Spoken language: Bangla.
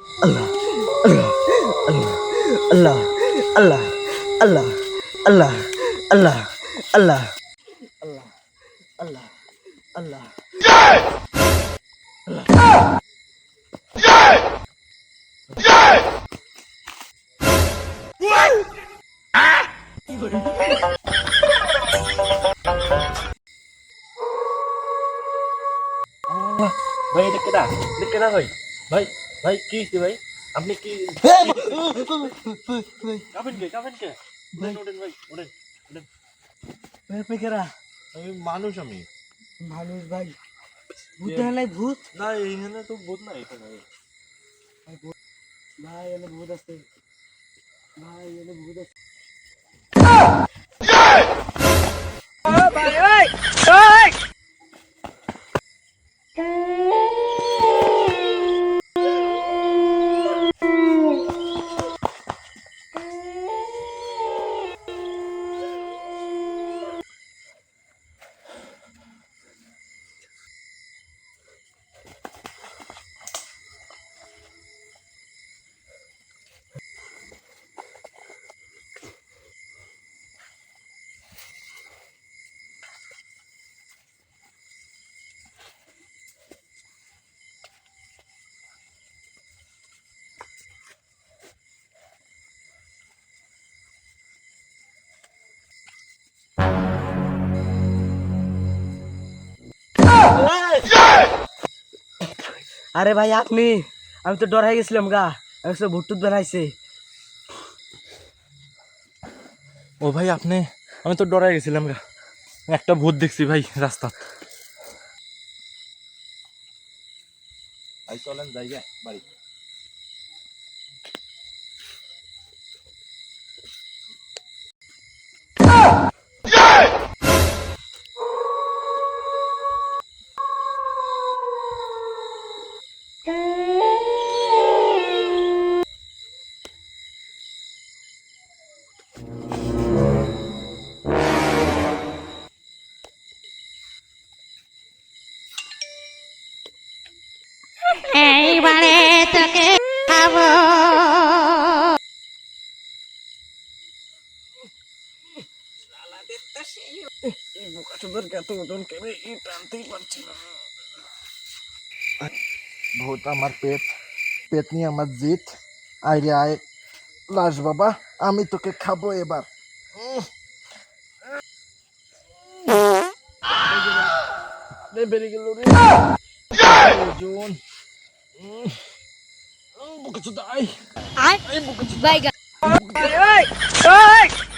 Allah, Allah, Allah, Allah, Allah, Allah, Allah, Allah, Allah, Allah, Allah, Allah. Allah, baik dekat dah, dekat dah, oi. भाई भाई की थी भाई अपने की कब इनके कब इनके उड़न भाई उड़न उड़न मेरे पे क्या अभी मानुष हम ही मानुष भाई भूत है ना भूत ना ये है ना तो भूत ना ये भाई भाई ये ना भूत है भाई ये ना भूत है আরে ভাই আপনি আমি তো ডরায়ে গেছিলাম গা এত ভুতুত বানাইছে ও ভাই আপনি আমি তো ডরায়ে গেছিলাম গা একটা ভূত দেখি ভাই রাস্তায় আই চলেন জায়গা বাড়ি এইবারে তোকে খাবো রে আয় লাশ বাবা আমি তোকে খাবো এবার বেরিয়ে গেল রে জুন Bukan sudah ai. Ai bukan sudah. Baik. Baik.